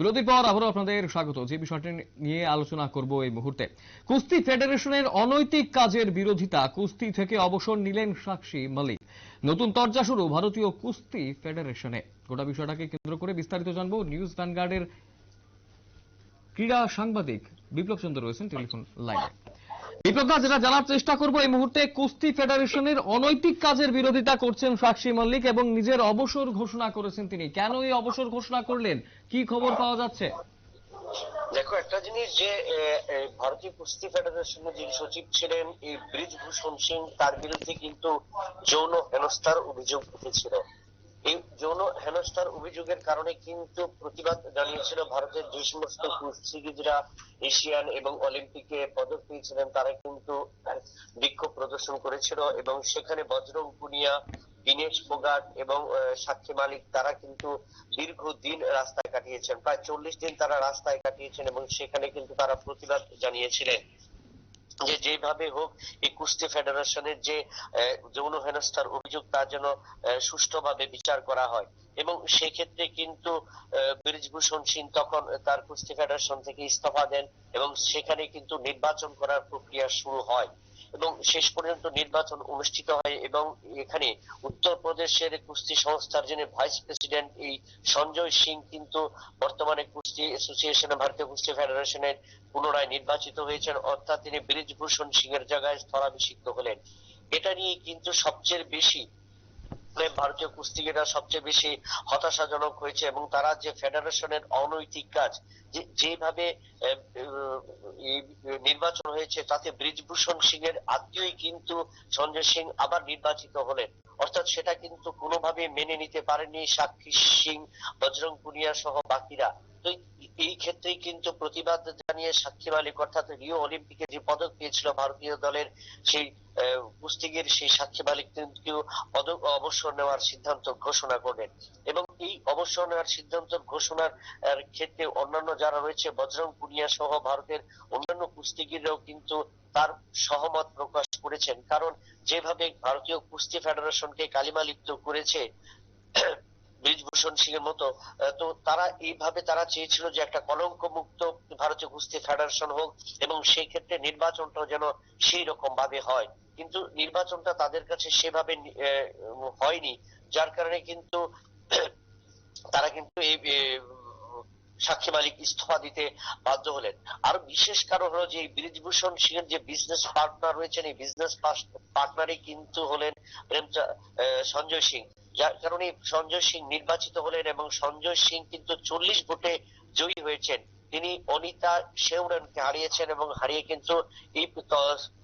বিরতির পর আবারও আপনাদের স্বাগত। যে বিষয়টি নিয়ে আলোচনা করব এই মুহূর্তে, কুস্তি ফেডারেশনের অনৈতিক কাজের বিরোধিতা, কুস্তি থেকে অবসর নিলেন সাক্ষী মালিক। নতুন তর্জা শুরু, ভারতীয় কুস্তি ফেডারেশনে। গোটা বিষয়টাকে কেন্দ্র করে বিস্তারিত জানব। নিউজ ভ্যানগার্ডের ক্রীড়া সাংবাদিক বিপ্লব চন্দ্র রয়েছেন টেলিফোন লাইনে। বিপ্লব যেটা জানার চেষ্টা করব, এই মুহূর্তে কুস্তি ফেডারেশনের অনৈতিক কাজের বিরোধিতা করছেন সাক্ষী মল্লিক এবং নিজের অবসর ঘোষণা করেছেন তিনি। কেন এই অবসর ঘোষণা করলেন? কি খবর পাওয়া যাচ্ছে? দেখো, একটা জিনিস যে ভারতীয় কুস্তি ফেডারেশনের যিনি সচিব ছিলেন, এই ব্রিজভূষণ সিং, তার বিরুদ্ধে কিন্তু যৌন হেনস্থার অভিযোগ উঠেছিল। এই যৌন হেনস্থার অভিযোগের কারণে কিন্তু প্রতিবাদ জানিয়েছিল ভারতের যে সমস্ত কুস্তিগিজরা এশিয়ান এবং অলিম্পিকে পদক পেয়েছিলেন, তারা কিন্তু বিক্ষোভ প্রদর্শন করেছিল এবং সেখানে বজরং পুনিয়া, দীনেশ ফোগাট এবং সাক্ষী মালিক তারা কিন্তু দীর্ঘদিন রাস্তায় কাটিয়েছেন। প্রায় চল্লিশ দিন তারা রাস্তায় কাটিয়েছেন এবং সেখানে কিন্তু তারা প্রতিবাদ জানিয়েছিলেন। যে যেভাবে হোক এই কুস্তি ফেডারেশনের যে যৌন হেনস্থার অভিযোগ তা যেন সুষ্ঠুভাবে বিচার করা হয়। এবং সেক্ষেত্রে কিন্তু ব্রিজভূষণ সিং তখন তার কুস্তি ফেডারেশন থেকে ইস্তফা দেন এবং সেখানে কিন্তু নির্বাচন করার প্রক্রিয়া শুরু হয়। এবং শেষ পর্যন্ত নির্বাচন অনুষ্ঠিত হয় এবং এখানে উত্তরপ্রদেশের কুস্তি সংস্থার যিনি ভাইস প্রেসিডেন্ট, এই সঞ্জয় সিং কিন্তু বর্তমানে কুস্তি অ্যাসোসিয়েশন ভারতীয় কুস্তি ফেডারেশনের পুনরায় নির্বাচিত হয়েছেন। অর্থাৎ তিনি বীরজভূষণ সিং এর জায়গায় স্থলাভিষিক্ত হলেন। এটা নিয়ে কিন্তু সবচেয়ে বেশি ভারতীয় কুস্তিগিরা সবচেয়ে বেশি হতাশাজনক হয়েছে এবং তারা যে ফেডারেশনের অনৈতিক কাজ যেভাবে নির্বাচন হয়েছে তাতে ব্রিজভূষণ সিং এর আত্মীয়ই কিন্তু সঞ্জয় সিং আবার নির্বাচিত হলেন। অর্থাৎ সেটা কিন্তু কোনোভাবে মেনে নিতে পারেনি সাক্ষী সিং, বজরং পুনিয়া সহ বাকিরা। এই ক্ষেত্রেই কিন্তু প্রতিবাদ জানিয়ে সাক্ষী মালিক অর্থাৎ রিও অলিম্পিকে যে পদক পেয়েছিল ভারতীয় দলের সেই কুস্তিগির, সেই সাক্ষী মালিক কিন্তু পদক, অবসর নেওয়ার সিদ্ধান্ত ঘোষণা করলেন। এবং এই অবসর নেওয়ার সিদ্ধান্ত ঘোষণার ক্ষেত্রে অন্যান্য যারা রয়েছে, বজরং পুনিয়া সহ ভারতের অন্যান্য কুস্তিগিররাও কিন্তু তার সহমত প্রকাশ করেছেন। কারণ যেভাবে ভারতীয় কুস্তি ফেডারেশনকে কালিমা লিপ্ত করেছে ব্রিজভূষণ সিং এর মতো তো তারা এইভাবে তারা চেয়েছিল যে একটা কলঙ্ক মুক্ত ভারতীয় কুস্তি ফেডারেশন হোক এবং সেই ক্ষেত্রে নির্বাচনটাও যেন সেই রকম ভাবে হয়। কিন্তু নির্বাচনটা তাদের কাছে সেভাবে হয়নি, যার কারণে কিন্তু তারা কিন্তু এই সাক্ষী মালিক ইস্তফা দিতে বাধ্য হলেন। আর বিশেষ কারণ হলো যে ব্রিজভূষণ সিং এর যে বিজনেস পার্টনার রয়েছেন, এই বিজনেস পার্টনারই কিন্তু হলেন সঞ্জয় সিং। যার কারণে সঞ্জয় সিং নির্বাচিত হলেন এবং সঞ্জয় সিং কিন্তু চল্লিশ ভোটে জয়ী হয়েছেন। তিনি অনিতা শেউরনকে হারিয়েছেন এবং হারিয়ে কিন্তু এই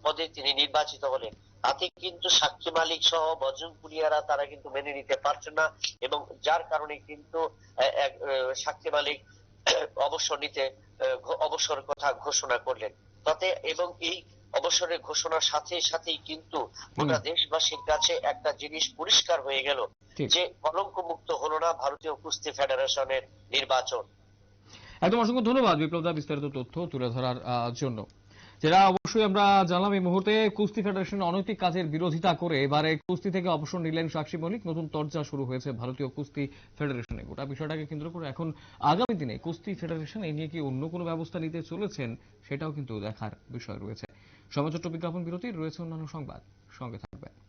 পদে তিনি নির্বাচিত হলেন। তাতে কিন্তু সাক্ষী মালিক সহ বজরং পুনিয়ারা তারা কিন্তু মেনে নিতে পারছেন না এবং যার কারণে কিন্তু সাক্ষী মালিক অবসর নিতে অবসর কথা ঘোষণা করলেন। তাতে এবং এই অবসরের ঘোষণার সাথে সাথেই কিন্তু গোটা দেশবাসীর কাছে একটা জিনিস পরিষ্কার হয়ে গেল যে কলঙ্ক মুক্ত হলো না ভারতীয় কুস্তি ফেডারেশনের নির্বাচন। একদম অসংখ্য ধন্যবাদ বিপ্লব দা বিস্তারিত তথ্য তুলে ধরার জন্য। যেটা অবশ্যই আমরা জানলাম এই মুহূর্তে কুস্তি ফেডারেশন অনৈতিক কাজের বিরোধিতা করে। এবারে কুস্তি থেকে অবসর নিলেন সাক্ষী মল্লিক। নতুন তরজা শুরু হয়েছে ভারতীয় কুস্তি ফেডারেশনে। গোটা বিষয়টাকে কেন্দ্র করে এখন আগামী দিনে কুস্তি ফেডারেশন এই নিয়ে কি অন্য কোনো ব্যবস্থা নিতে চলেছেন সেটাও কিন্তু দেখার বিষয় রয়েছে। সমাজ বিজ্ঞাপন বিরতির, রয়েছে অন্যান্য সংবাদ। সঙ্গে থাকবেন।